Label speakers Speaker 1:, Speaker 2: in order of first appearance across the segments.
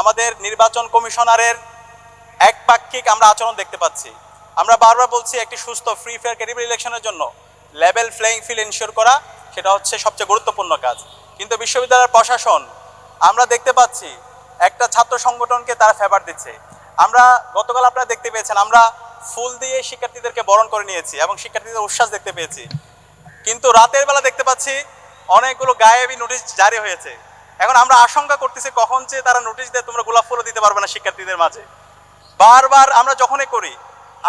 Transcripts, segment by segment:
Speaker 1: আমাদের নির্বাচন কমিশনারের একপাক্ষিক আমরা আচরণ দেখতে পাচ্ছি। আমরা বারবার বলছি একটি সুস্থ ফ্রি ফেয়ার ক্রেডিবল ইলেকশনের জন্য লেভেল ফ্লেইং ফিল্ড ইনশিওর করা সেটা হচ্ছে সবচেয়ে গুরুত্বপূর্ণ কাজ। কিন্তু বিশ্ববিদ্যালয়ের প্রশাসন, আমরা দেখতে পাচ্ছি একটা ছাত্র সংগঠনকে তারা ফেভার দিচ্ছে। আমরা গতকাল আপনারা দেখতে পেয়েছেন, আমরা ফুল দিয়ে শিক্ষার্থীদেরকে বরণ করে নিয়েছি এবং শিক্ষার্থীদের উচ্ছ্বাস দেখতে পেয়েছি। কিন্তু রাতের বেলা দেখতে পাচ্ছি অনেকগুলো গায়েবী নোটিশ জারি হয়েছে। এখন আমরা আশঙ্কা করতেছি কখন যে তারা নোটিশ দিয়ে তোমরা গোলাপ ফুলও দিতে পারবে না শিক্ষার্থীদের মাঝে। বারবার আমরা যখনই করি,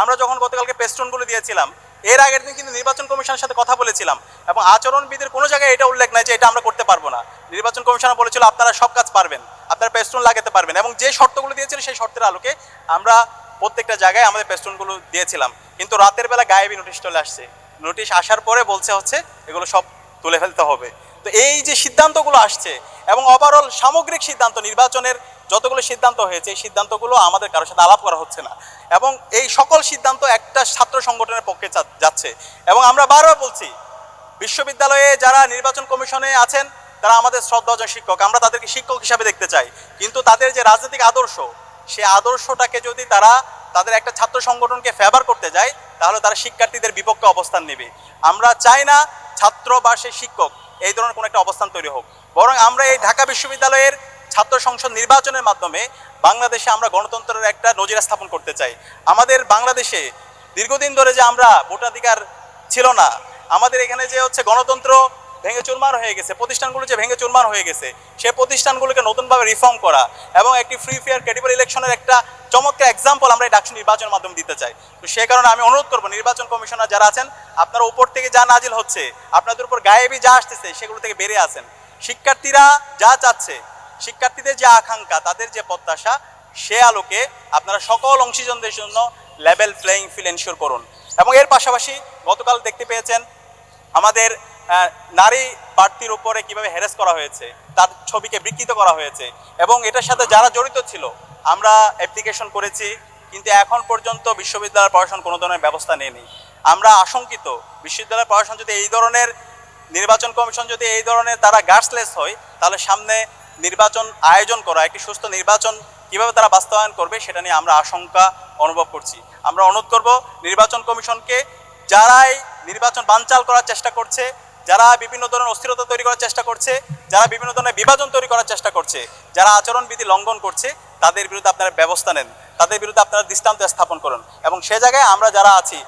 Speaker 1: আমরা যখন গতকালকে পেস্টনগুলো দিয়েছিলাম, এর আগের দিন কিন্তু নির্বাচন কমিশনের সাথে কথা বলেছিলাম এবং আচরণবিধির কোনো জায়গায় এটা উল্লেখ নাই যে এটা আমরা করতে পারব না। নির্বাচন কমিশনার বলেছিল, আপনারা সব কাজ পারবেন, আপনারা পেস্টন লাগাতে পারবেন। এবং যে শর্তগুলো দিয়েছিল, সেই শর্তের আলোকে আমরা প্রত্যেকটা জায়গায় আমাদের পেস্টনগুলো দিয়েছিলাম। কিন্তু রাতের বেলা গায়েবী নোটিশ চলে আসছে। নোটিশ আসার পরে বলছে হচ্ছে, এগুলো সব তুলে ফেলতে হবে। তো এই যে সিদ্ধান্তগুলো আসছে এবং ওভারঅল সামগ্রিক সিদ্ধান্ত, নির্বাচনের যতগুলো সিদ্ধান্ত হয়েছে, এই সিদ্ধান্তগুলো আমাদের কারোর সাথে আলাপ করা হচ্ছে না। এবং এই সকল সিদ্ধান্ত একটা ছাত্র সংগঠনের পক্ষে যাচ্ছে। এবং আমরা বারবার বলছি, বিশ্ববিদ্যালয়ে যারা নির্বাচন কমিশনে আছেন, তারা আমাদের শ্রদ্ধাজন শিক্ষক। আমরা তাদেরকে শিক্ষক হিসাবে দেখতে চাই। কিন্তু তাদের যে রাজনৈতিক আদর্শ, সে আদর্শটাকে যদি তারা তাদের একটা ছাত্র সংগঠনকে ফেভার করতে যায়, তাহলে তারা শিক্ষার্থীদের বিপক্ষে অবস্থান নেবে। আমরা চাই না ছাত্র বা সে শিক্ষক এই ধরনের কোনো একটা অবস্থান তৈরি হোক। বরং আমরা এই ঢাকা বিশ্ববিদ্যালয়ের ছাত্র সংসদ নির্বাচনের মাধ্যমে বাংলাদেশে আমরা গণতন্ত্রের একটা নজির স্থাপন করতে চাই। আমাদের বাংলাদেশে দীর্ঘদিন ধরে যে আমরা ভোটাধিকার ছিল না, আমাদের এখানে যে হচ্ছে গণতন্ত্র ভেঙে চুরমার হয়ে গেছে। প্রতিষ্ঠানগুলো যে ভেঙে চুরমার হয়ে গেছে সেই প্রতিষ্ঠানগুলোকে নতুনভাবে রিফর্ম করা এবং একটি ফ্রি ফেয়ার ক্রেডিবল ইলেকশনের একটা চমৎকার এক্সাম্পল আমরা এই ডাকসু নির্বাচনের মাধ্যমে দিতে চাই। তো সে কারণে আমি অনুরোধ করব, নির্বাচন কমিশনার যারা আছেন, আপনারা উপর থেকে যা নাজিল হচ্ছে, আপনাদের উপর গায়েবি যা আসতেছে, সেগুলো থেকে বেরিয়ে আসেন। শিক্ষার্থীরা যা চাচ্ছে, শিক্ষার্থীদের যে আকাঙ্ক্ষা, তাদের যে প্রত্যাশা, সে আলোকে আপনারা সকল অংশীজনদের জন্য লেভেল প্লেইং ফিল্ড এনশিওর করুন। এবং এর পাশাপাশি গতকাল দেখতে পেয়েছেন, আমাদের নারী প্রার্থীর উপরে কীভাবে হ্যারেস করা হয়েছে, তার ছবিকে বিকৃত করা হয়েছে, এবং এটার সাথে যারা জড়িত ছিল, আমরা অ্যাপ্লিকেশন করেছি, কিন্তু এখন পর্যন্ত বিশ্ববিদ্যালয় প্রশাসন কোনো ধরনের ব্যবস্থা নেয়নি। আমরা আশঙ্কিত বিশ্ববিদ্যালয় প্রশাসন যদি এই ধরনের, নির্বাচন কমিশন যদি এই ধরনের তারা গার্ডসলেস হয়, তাহলে সামনে নির্বাচন আয়োজন করা, একটি সুস্থ নির্বাচন কীভাবে তারা বাস্তবায়ন করবে, সেটা নিয়ে আমরা আশঙ্কা অনুভব করছি। আমরা অনুরোধ করব, নির্বাচন কমিশনকে যারাই নির্বাচন বানচাল করার চেষ্টা করছে যারা বিভিন্ন ধরনের অস্থিরতা তৈরি করার চেষ্টা করছে, যারা বিভিন্ন ধরনের বিভাজন তৈরি করার চেষ্টা করছে, যারা আচরণবিধি লঙ্ঘন করছে, তাদের বিরুদ্ধে আপনারা ব্যবস্থা নেন। তাদের বিরুদ্ধে আপনারা দৃষ্টান্ত স্থাপন করুন এবং সে জায়গায় আমরা যারা আছি,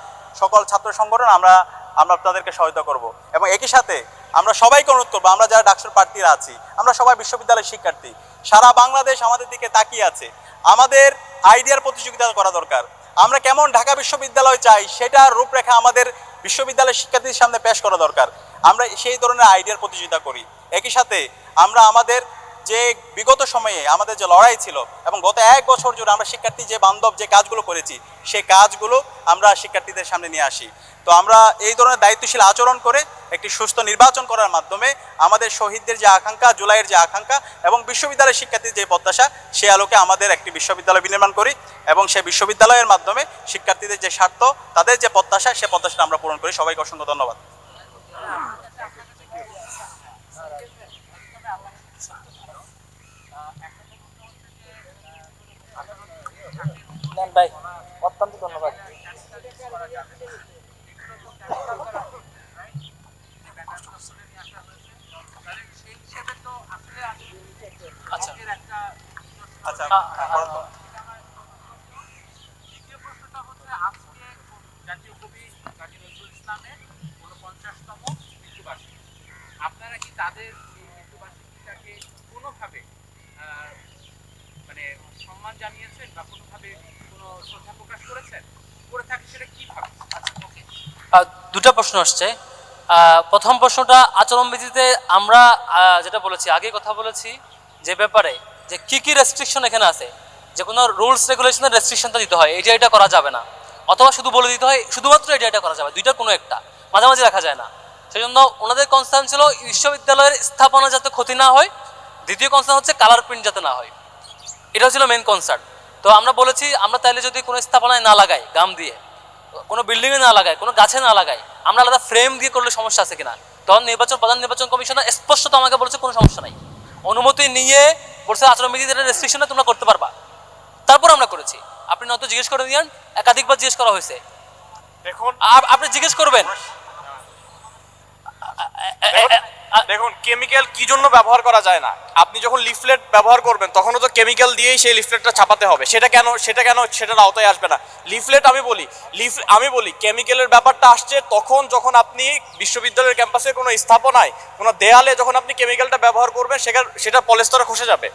Speaker 1: সকল ছাত্র সংগঠন, আমরা আমরা তাদেরকে সহায়তা করব এবং একই সাথে আমরা সবাইকে অনুরোধ করব, আমরা যারা ডাক্তার প্রার্থীরা আছি, আমরা সবাই বিশ্ববিদ্যালয়ের শিক্ষার্থী। সারা বাংলাদেশ আমাদের দিকে তাকিয়ে আছে। আমাদের আইডিয়ার প্রতিযোগিতা করা দরকার। আমরা কেমন ঢাকা বিশ্ববিদ্যালয় চাই, সেটার রূপরেখা আমাদের বিশ্ববিদ্যালয়ের শিক্ষার্থীদের সামনে পেশ করা দরকার। আমরা সেই ধরনের আইডিয়ার প্রতিযোগিতা করি। একই সাথে আমরা আমাদের যে বিগত সময়ে আমাদের যে লড়াই ছিল এবং গত এক বছর জুড়ে আমরা শিক্ষার্থী যে বান্ধব যে কাজগুলো করেছি সেই কাজগুলো আমরা শিক্ষার্থীদের সামনে নিয়ে আসি। তো আমরা এই ধরনের দায়িত্বশীল আচরণ করে একটি সুস্থ নির্বাচন করার মাধ্যমে আমাদের শহীদদের যে আকাঙ্ক্ষা, জুলাইয়ের যে আকাঙ্ক্ষা এবং বিশ্ববিদ্যালয়ের শিক্ষার্থীর যে প্রত্যাশা, সে আলোকে আমাদের একটি বিশ্ববিদ্যালয় বিনির্মাণ করি এবং সেই বিশ্ববিদ্যালয়ের মাধ্যমে শিক্ষার্থীদের যে স্বার্থ, তাদের যে প্রত্যাশা, সে প্রত্যাশাটা আমরা পূরণ করি। সবাইকে অসংখ্য ধন্যবাদ।
Speaker 2: ভাই অত্যন্ত ধন্যবাদ আচ্ছা
Speaker 1: আচ্ছা
Speaker 2: আ- আ-
Speaker 1: বলেন তো।
Speaker 3: দ্বিতীয় প্রশ্নটা হচ্ছে আজকে জাতীয় কবি কাজী নজরুল ইসলামের ঊনপঞ্চাশতম মৃত্যুবার্ষিকী আপনারা কি তাদের এই মৃত্যুবার্ষিকীটাকে কোনোভাবে মানে সম্মান জানিয়েছেন বা কোনোভাবে কোনো শ্রদ্ধা প্রকাশ করেছেন? করে থাকে সেটা
Speaker 2: দুটো প্রশ্ন আসছে। প্রথম প্রশ্নটা আচরণবিধিতে আমরা যেটা বলেছি, আগে কথা বলেছি যে ব্যাপারে যে কি কি রেস্ট্রিকশন এখানে আছে? যে কোনো রুলস রেগুলেশনের রেস্ট্রিকশনটা দিতে হয়, এটা এটা করা যাবে না। অথবা শুধু বলে দিতে হয়, শুধুমাত্র এটা এটা করা যাবে দুইটার কোনো একটা মাঝামাঝি রাখা যায় না। সেই জন্য ওনাদের কনসার্ন ছিল বিশ্ববিদ্যালয়ের স্থাপনা যাতে ক্ষতি না হয় দ্বিতীয় কনসার্ন হচ্ছে কালার প্রিন্ট যাতে না হয়। এটা ছিল মেন কনসার্ন তো আমরা বলেছি আমরা তাইলে যদি কোনো স্থাপনায় না লাগাই গাম দিয়ে কোনো বিল্ডিংয়ে না লাগাই কোনো গাছে না লাগাই আমরা আলাদা ফ্রেম দিয়ে করলে সমস্যা আছে কিনা? তখন নির্বাচন প্রধান নির্বাচন কমিশনার স্পষ্টত আমাকে বলেছে কোনো সমস্যা নাই। অনুমতি নিয়ে বলছে আচরণবিধি যেটা রেস্ট্রিকশনে তোমরা করতে পারবা। তারপর আমরা করেছি। আপনি নয়তো জিজ্ঞেস করে দিয়েন একাধিকবার জিজ্ঞেস করা হয়েছে।
Speaker 4: দেখুন।
Speaker 2: আপ- আপনি জিজ্ঞেস করবেন।
Speaker 4: দেখুন কেমিক্যাল কি জন্য ব্যবহার করা যায় না? আপনি যখন লিফলেট ব্যবহার করবেন তখনও তো কেমিক্যাল দিয়েই সেই লিফলেটটা ছাপাতে হবে। সেটা কেন সেটা কেন সেটার আওতায় আসবে না। লিফলেট আমি বলি লিফ আমি বলি কেমিক্যালের ব্যাপারটা আসছে তখন যখন আপনি বিশ্ববিদ্যালয়ের ক্যাম্পাসে কোনো স্থাপনায় কোনো দেয়ালে যখন আপনি কেমিক্যালটা ব্যবহার করবেন সেটা সেটা পলেস্তরে খসে যাবে।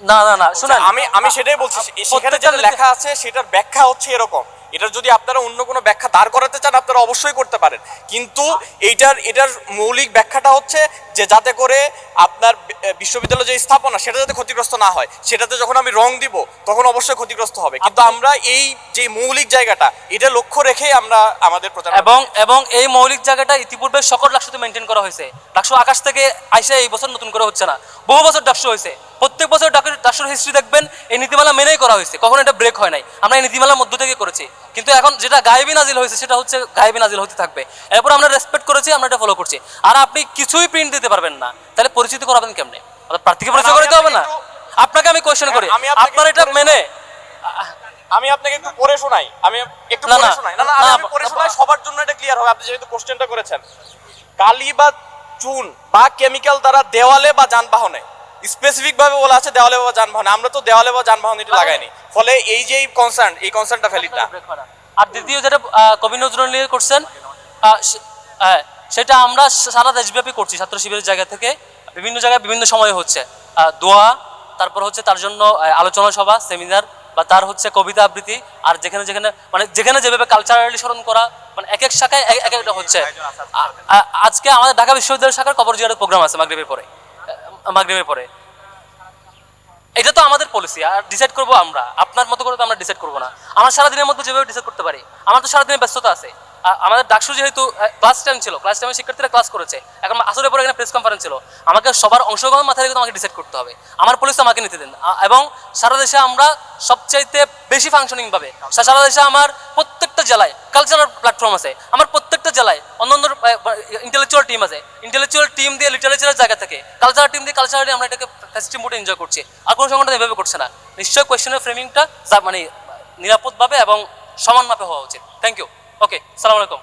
Speaker 2: না না না শুনেন।
Speaker 4: আমি আমি সেটাই বলছি সেখানে যেটা
Speaker 2: লেখা
Speaker 4: আছে সেটার ব্যাখ্যা হচ্ছে এরকম। এটার যদি আপনারা অন্য কোনো ব্যাখ্যা দাঁড় করাতে চান আপনারা অবশ্যই করতে পারেন। কিন্তু এইটার এটার মৌলিক ব্যাখ্যাটা হচ্ছে যে যাতে করে আপনার বিশ্ববিদ্যালয় যে স্থাপনা সেটা যাতে ক্ষতিগ্রস্ত না হয়। সেটাতে যখন আমি রং দিব তখন অবশ্যই ক্ষতিগ্রস্ত হবে। কিন্তু আমরা এই যে মৌলিক জায়গাটা এটা লক্ষ্য রেখেই আমরা আমাদের প্রচার
Speaker 2: এবং এবং এই মৌলিক জায়গাটা ইতিপূর্বে সকল ডাকসুতে মেনটেন করা হয়েছে। ডাকসু আকাশ থেকে আইসে এই বছর নতুন করে হচ্ছে না। বহু বছর ডাকসু হয়েছে। প্রত্যেক বছর ডাক- ডাকসুর হিস্ট্রি দেখবেন এই নীতিমালা মেনেই করা হয়েছে। কখনো এটা ব্রেক হয় নাই। আমরা এই নীতিমালার মধ্য থেকে করেছি। কিন্তু এখন যেটা গায়েবী নাজিল হয়েছে সেটা হচ্ছে গায়েবী নাজিল হতে থাকবে। এরপর আমরা রেসপেক্ট করেছি আমরা এটা ফলো করছি। আর আপনি কিছুই প্রিন্ট দিতে পারবেন না। তাহলে পরিচিত করাবেন কেমনে? অর্থাৎ প্রার্থীকে পরিচয় করতে হবে না?
Speaker 4: আপনাকে
Speaker 2: আমি কোয়েশ্চেন করি। আপনার এটা মেনে।
Speaker 4: আমি আপনাকে একটু পড়ে শোনাই। আমি একটু পড়ে শোনাই। না না
Speaker 2: না,
Speaker 4: আমি পড়ে শোনাই সবার জন্য এটা ক্লিয়ার হবে। আপনি যেহেতু কোশ্চেনটা করেছেন। কালি বা চুন বা কেমিক্যাল দ্বারা দেওয়ালে বা যানবাহনে। স্পেসিফিক ভাবে বলা আছে দেওয়ালে বা যানবাহনে। আমরা তো দেওয়ালে বা যানবাহন এটা লাগাইনি। ফলে এই যে কনসার্ন এই কনসার্নটা ভ্যালিড না।
Speaker 2: আর দ্বিতীয় যেটা কবি নজরুল করছেন হ্যাঁ, সেটা আমরা সারা দেশব্যাপী করছি ছাত্র শিবিরের জায়গা থেকে। বিভিন্ন জায়গায় বিভিন্ন সময়ে হচ্ছে। দোয়া তারপর হচ্ছে তার জন্য আলোচনা সভা সেমিনার বা তার হচ্ছে কবিতা আবৃত্তি আর যেখানে যেখানে মানে যেখানে যেভাবে কালচারালি স্মরণ করা মানে এক এক শাখায় এক এক একটা হচ্ছে। আজকে আমাদের ঢাকা বিশ্ববিদ্যালয় শাখার কবর জিয়ারের প্রোগ্রাম আছে মাগরিবের পরে। মাগরিবের পরে এটা তো আমাদের পলিসি আর ডিসাইড করব আমরা। আপনার মতো করে তো আমরা ডিসাইড করব না। আমার সারাদিনের মধ্যে যেভাবে ডিসাইড করতে পারি, আমার তো সারাদিনের ব্যস্ততা আছে। আমাদের ডাকসু যেহেতু ক্লাস টাইম ছিল ক্লাস টাইমে শিক্ষার্থীরা ক্লাস করেছে। এখন আসলে পরে এখানে প্রেস কনফারেন্স ছিল। আমাকে সবার অংশগ্রহণ মাথায় রেখে আমাকে ডিসাইড করতে হবে। আমার পলিসি আমাকে নিতে দিন। এবং সারা দেশে আমরা সবচাইতে বেশি ফাংশনিং ভাবে। সারা দেশে আমার প্রত্যেকটা জেলায় কালচারাল প্ল্যাটফর্ম আছে। আমার প্রত্যেকটা জেলায় অন্য অন্য ইন্টেলেকচুয়াল টিম আছে। ইন্টেলেকচুয়াল টিম দিয়ে লিটারেচারের জায়গা থেকে। কালচারাল টিম দিয়ে কালচারালি আমরা এটাকে ফেস্টিভ মোডে এনজয় করছি। আর কোনো সংগঠন এভাবে করছে না। নিশ্চয়ই কোয়েশ্চেনের ফ্রেমিংটা মানে নিরাপদভাবে এবং সমান মাপে হওয়া উচিত। থ্যাংক ইউ ওকে সালাম আলাইকুম।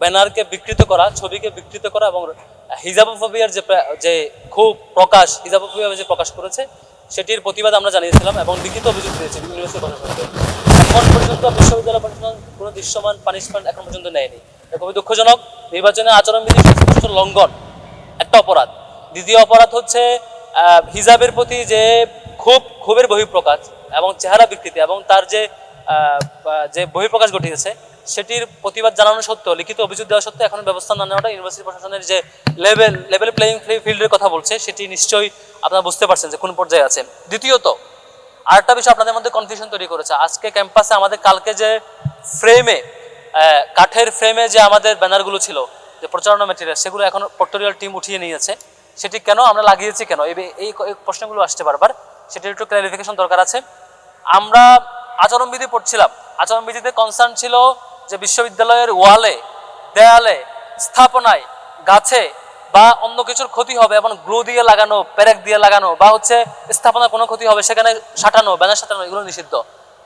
Speaker 2: ব্যানারকে বিকৃত করা ছবিকে বিকৃত করা এবং হিজাবোফোবিয়ার যে যে খুব প্রকাশ, হিজাবোফোবিয়া যে প্রকাশ করেছে, সেটির প্রতিবাদ আমরা জানিয়েছিলাম এবং লিখিত অভিযোগ দিয়েছি ইউনিভার্সিটি প্রশাসনকে। এখন পর্যন্ত বিশ্ববিদ্যালয় প্রশাসন কোনো দৃশ্যমান পানিশমেন্ট এখন পর্যন্ত নেয়নি। খুবই দুঃখজনক। নির্বাচনে আচরণবিধি, সুস্পষ্ট লঙ্ঘন, একটা অপরাধ। দ্বিতীয় অপরাধ হচ্ছে হিজাবের প্রতি যে খুব ক্ষোভের বহিঃপ্রকাশ এবং চেহারা বিকৃতি এবং তার যে যে বহিঃপ্রকাশ ঘটিয়েছে সেটির প্রতিবাদ জানানো সত্ত্বেও, লিখিত অভিযোগ দেওয়া সত্ত্বেও এখন ব্যবস্থা না নেওয়াটা ইউনিভার্সিটি প্রশাসনের যে লেভেল লেভেল প্লেয়িং ফিল্ডের কথা বলছে, সেটি নিশ্চয়ই আপনারা বুঝতে পারছেন যে কোন পর্যায়ে আছে। দ্বিতীয়ত, আরেকটা বিষয় আপনাদের মধ্যে কনফিউশন তৈরি করেছে। আজকে ক্যাম্পাসে আমাদের, কালকে যে ফ্রেমে কাঠের ফ্রেমে যে আমাদের ব্যানারগুলো ছিল, যে প্রচারণা মেটেরিয়াল সেগুলো এখন পর্টোরিয়াল টিম উঠিয়ে নিয়েছে। সেটি কেন আমরা লাগিয়েছি কেন? এই প্রশ্নগুলো আসছে বারবার। সেটির একটু ক্লারিফিকেশন দরকার আছে। আমরা আচরণবিধি পড়ছিলাম। আচরণবিধিতে কনসার্ন ছিল যে বিশ্ববিদ্যালয়ের ওয়ালে, দেয়ালে, স্থাপনায় গাছে বা অন্য কিছুর ক্ষতি হবে এবং গ্লো দিয়ে লাগানো প্যারেক দিয়ে লাগানো বা হচ্ছে স্থাপনার কোনো ক্ষতি হবে, সেখানে সাঁটানো, ব্যানার সাঁটানো, এগুলো নিষিদ্ধ।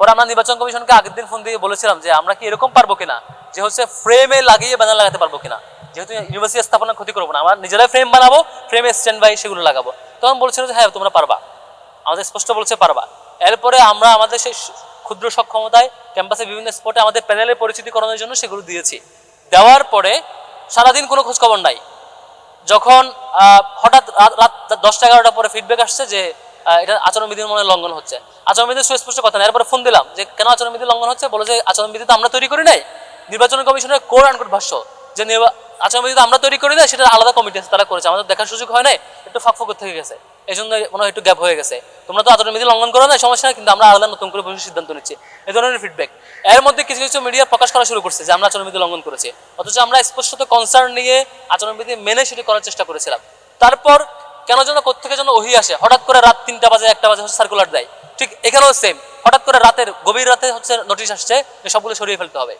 Speaker 2: পরে আমরা নির্বাচন কমিশনকে আগের দিন ফোন দিয়ে বলেছিলাম যে আমরা কি এরকম পারব কিনা, যে হচ্ছে ফ্রেমে লাগিয়ে ব্যানার লাগাতে পারব কিনা। যেহেতু ইউনিভার্সিটি স্থাপনার ক্ষতি করব না, আমরা নিজেরাই ফ্রেম বানাবো, ফ্রেমে স্ট্যান্ড বাই সেগুলো লাগাবো। তখন বলছিল যে হ্যাঁ তোমরা পারবা। আমাদের স্পষ্ট বলছে পারবা। এরপরে আমরা আমাদের সেই ক্ষুদ্র সক্ষমতায় ক্যাম্পাসে বিভিন্ন স্পটে আমাদের প্যানেলের পরিচিতি করানোর জন্য সেগুলো দিয়েছি। দেওয়ার পরে সারাদিন কোনো খোঁজখবর নাই। যখন হঠাৎ রাত- দশটা এগারোটা পরে ফিডব্যাক আসছে যে এটা আচরণবিধির মনে লঙ্ঘন হচ্ছে। আচরণবিধির সুস্পষ্ট কথা না এরপরে ফোন দিলাম যে, কেন আচরণবিধি লঙ্ঘন হচ্ছে? বলে যে আচরণবিধি তো আমরা তৈরি করি নাই। নির্বাচন কমিশনের কোর আনকোট ভাষ্য যে আচরণবিধি আমরা তৈরি করি নাই, সেটা আলাদা কমিটি আছে, তারা করেছে। আমাদের দেখার সুযোগ হয় নাই। একটু ফাঁক ফাঁক থেকে গেছে। এই জন্য মনে হয় একটু গ্যাপ হয়ে গেছে। তোমরা তো আচরণবিধি লঙ্ঘন করো না সমস্যা নেই, কিন্তু আমরা আলাদা নতুন করে বসে সিদ্ধান্ত নিচ্ছি। এই ধরনের ফিডব্যাক এর মধ্যে কিছু কিছু মিডিয়া প্রকাশ করা শুরু করছে যে আমরা আচরণবিধি লঙ্ঘন করেছি। অথচ আমরা স্পষ্টত কনসার্ন নিয়ে আচরণবিধি মেনে সেটি করার চেষ্টা করেছিলাম। তারপর কেন যেন কোথেকে যেন ওহি আসে। হঠাৎ করে রাত তিনটা বাজে, একটা বাজে হচ্ছে সার্কুলার দেয়। ঠিক এখানেও সেম হঠাৎ করে রাতের, গভীর রাতে হচ্ছে নোটিশ আসছে যে সবগুলো সরিয়ে ফেলতে হবে।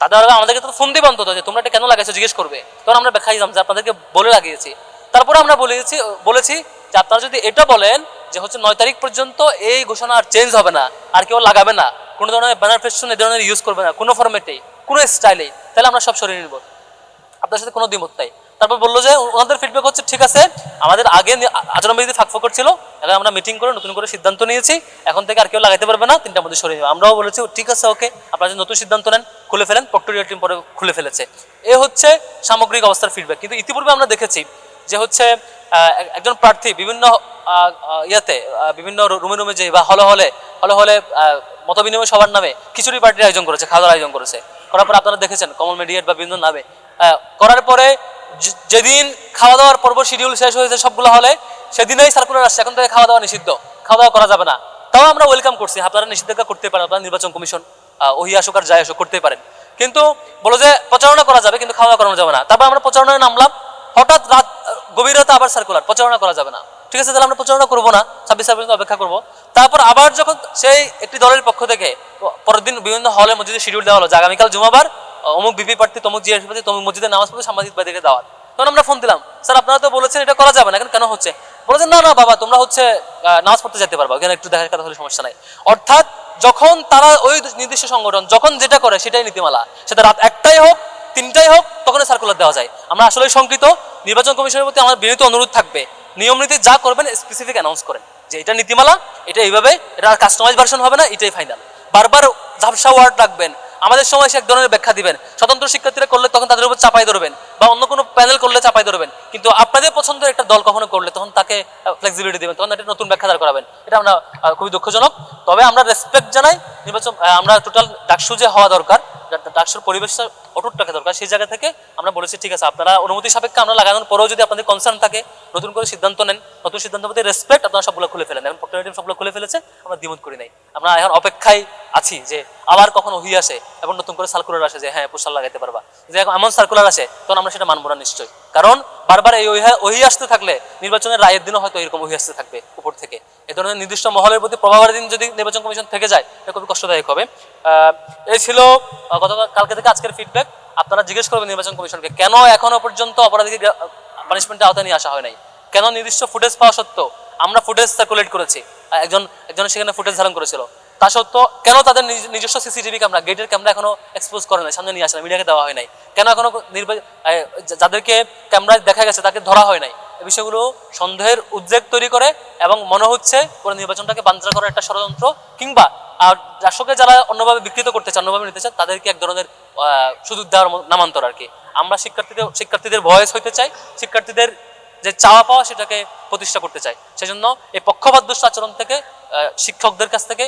Speaker 2: তাদের আমাদেরকে তো ফোন দিবে অন্তত যে তোমরা এটা কেন লাগাইছো জিজ্ঞেস করবে। তখন আমরা দিলাম যে আপনাদেরকে বলে লাগিয়েছি। তারপরে আমরা বলেছি বলেছি যে আপনারা যদি এটা বলেন যে হচ্ছে নয় তারিখ পর্যন্ত এই ঘোষণা আর চেঞ্জ হবে না, আর কেউ লাগাবে না, কোনো ধরনের ব্যানার ফেস্টুন এই ধরনের ইউজ করবে না, কোনো ফরম্যাটেই কোনো স্টাইলেই তাহলে আমরা সব সরিয়ে নিব। আপনার সাথে কোনো দ্বিমত নাই। তারপর বলল যে ওনাদের ফিডব্যাক হচ্ছে, ঠিক আছে, আমাদের আগে আচরণবিধি ফাঁকফোক করছিল এখন আমরা মিটিং করে নতুন করে সিদ্ধান্ত নিয়েছি, এখন থেকে আর কেউ লাগাইতে পারবে না, তিনটার মধ্যে সরিয়ে নেবে। আমরাও বলেছি, ঠিক আছে ওকে আপনারা যদি নতুন সিদ্ধান্ত নেন, খুলে ফেলেন পক্টোরিয়া টিম পরে খুলে ফেলেছে। এ হচ্ছে সামগ্রিক অবস্থার ফিডব্যাক কিন্তু ইতিপূর্বে আমরা দেখেছি যে হচ্ছে একজন প্রার্থী বিভিন্ন ইয়াতে বিভিন্ন রুমে রুমে যে বা হলে হলে হলে হলে আহ, মত বিনিময় সবার নামে খিচুড়ি পার্টির আয়োজন করেছে খাওয়া আয়োজন করেছে। করার পর আপনারা দেখেছেন কমল মিডিয়েট বা বিভিন্ন নামে। করার পরে যেদিন খাওয়া দাওয়ার পর্ব শিডিউল শেষ হয়েছে সবগুলো হলে সেদিনেই সার্কুলার আসছে। এখন থেকে খাওয়া দাওয়া নিষিদ্ধ। খাওয়া দাওয়া করা যাবে না। তাও আমরা ওয়েলকাম করছি। আপনারা নিষেধাজ্ঞা করতে পারেন আপনারা নির্বাচন কমিশন ওহি আসুক আর যাই আসুক করতে পারেন। কিন্তু বলো যে প্রচারণা করা যাবে কিন্তু খাওয়া দাওয়া করানো যাবে না। তারপর আমরা প্রচারণায় নামলাম। হঠাৎ রাত আহ, গভীর রাতে আবার সার্কুলার প্রচারণা করা যাবে না। ঠিক আছে তাহলে আমরা প্রচারণা করব না ছাব্বিশ পর্যন্ত অপেক্ষা করব। তারপর আবার যখন সেই একটি দলের পক্ষ থেকে পরের দিন বিভিন্ন হলে মসজিদে শিডিউল দেওয়া হলো যে আগামীকাল জুমাবার অমুক বিপি প্রার্থী তমুক জিএস প্রার্থী তমুক মসজিদে নামাজ পড়বে সাংবাদিক ভাইদেরকে দাওয়াত তখন আমরা ফোন দিলাম স্যার আপনারা তো বলেছেন এটা করা যাবে না এখন কেন হচ্ছে? বলেছেন না না বাবা তোমরা হচ্ছে নামাজ পড়তে যেতে পারবা ওখানে একটু দেখা কথা হলে সমস্যা নাই। অর্থাৎ যখন তারা ওই নির্দিষ্ট সংগঠন যখন যেটা করে সেটাই নীতিমালা। সেটা রাত একটাই হোক তিনটাই হোক তখন সার্কুলার দেওয়া যায়। আমরা আসলে শঙ্কিত। নির্বাচন কমিশনের প্রতি আমার বিনীত অনুরোধ থাকবে। নিয়ম নীতি যা করবেন স্পেসিফিক অ্যানাউন্স করেন যে এটা নীতিমালা, এটা এইভাবে, এটা আর কাস্টমাইজ ভার্সন হবে না, এটাই ফাইনাল বারবার ঝাপসা ওয়ার্ড রাখবেন। আমাদের সময় এসে এক ধরনের ব্যাখ্যা দিবেন। স্বতন্ত্র শিক্ষার্থীরা করলে তখন তাদের উপর চাপাই ধরবেন বা অন্য কোনো প্যানেল করলে চাপাই ধরবেন। কিন্তু আপনাদের পছন্দের একটা দল কখনো করলে তখন তাকে ফ্লেক্সিবিলিটি দিবেন। তখন একটা নতুন ব্যাখ্যা দাঁড় করাবেন। এটা আমরা খুবই দুঃখজনক। তবে আমরা রেসপেক্ট জানাই। নির্বাচন আমরা টোটাল ডাকসু যে হওয়া দরকার ডাকসুর পরিবেশটা অটুট রাখা দরকার। সেই জায়গা থেকে আমরা বলেছি, ঠিক আছে, আপনারা অনুমতি সাপেক্ষে আমরা লাগানোর পরেও যদি আপনাদের কনসার্ন থাকে, নতুন করে সিদ্ধান্ত নেন। নতুন সিদ্ধান্ত প্রতি রেসপেক্ট আপনারা সবগুলো খুলে ফেলেন। এখন পক্টর সবগুলো খুলে ফেলেছে, আমরা দ্বিমত করি নাই। আমরা এখন অপেক্ষায় আছি যে আবার কখন ওহি আসে এবং নতুন করে সার্কুলার আসে যে হ্যাঁ পোস্টার লাগাইতে পারবা। যে এখন এমন সার্কুলার আসে, তখন আমরা সেটা মানবো না নিশ্চয়ই। কারণ বারবার এই ওহি আসতে থাকলে নির্বাচনের রায়ের দিনও হয়তো এরকম ওহি আসতে থাকবে উপর থেকে। এ ধরনের নির্দিষ্ট মহলের প্রতি প্রভাবের দিন যদি নির্বাচন কমিশন থেকে যায় এটা খুবই কষ্টদায়ক হবে। এই ছিল আহ, গত কালকে থেকে আজকের ফিডব্যাক আপনারা জিজ্ঞেস করবেন নির্বাচন কমিশনকে কেন এখনও পর্যন্ত অপরাধীকে পানিশমেন্টের আওতায় নিয়ে আসা হয় নাই? কেন নির্দিষ্ট ফুটেজ পাওয়া সত্ত্বেও আমরা ফুটেজ সার্কুলেট করেছি? একজন একজন সেখানে ফুটেজ ধারণ করেছিল। তা সত্ত্বেও কেন তাদের নিজ- নিজস্ব সিসিটিভি ক্যামেরা গেটের ক্যামেরা এখনও এক্সপোজ করে নাই সামনে নিয়ে আসে না মিডিয়াকে দেওয়া হয় নাই? কেন এখনও নির্বাচন যাদেরকে ক্যামেরায় দেখা গেছে তাকে ধরা হয় নাই? বিষয়গুলো সন্দেহের উদ্বেগ তৈরি করে এবং মনে হচ্ছে পুরো নির্বাচনটাকে বাঞ্ছা করার একটা ষড়যন্ত্র কিংবা আর রাষ্ট্রকে যারা অন্যভাবে বিকৃত করতে চান অন্যভাবে নিতে চান তাদেরকে এক ধরনের সুযোগ দেওয়ার নামান্তর আর কি। আমরা শিক্ষার্থীদের শিক্ষার্থীদের ভয়েস হইতে চাই, শিক্ষার্থীদের যে চাওয়া পাওয়া সেটাকে প্রতিষ্ঠা করতে চাই। সেজন্য এই পক্ষপাতদুষ্ট আচরণ থেকে শিক্ষকদের কাছ থেকে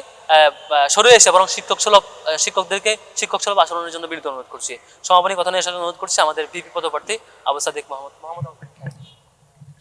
Speaker 2: সরে এসে বরং শিক্ষক সুলভ শিক্ষকদেরকে শিক্ষক সুলভ আচরণের জন্য বিনীত অনুরোধ করছি। সমাপনী কথা নিয়ে অনুরোধ করছি আমাদের বিপি পদপ্রার্থী আবু সাদিক মোহাম্মদ মোহাম্মদ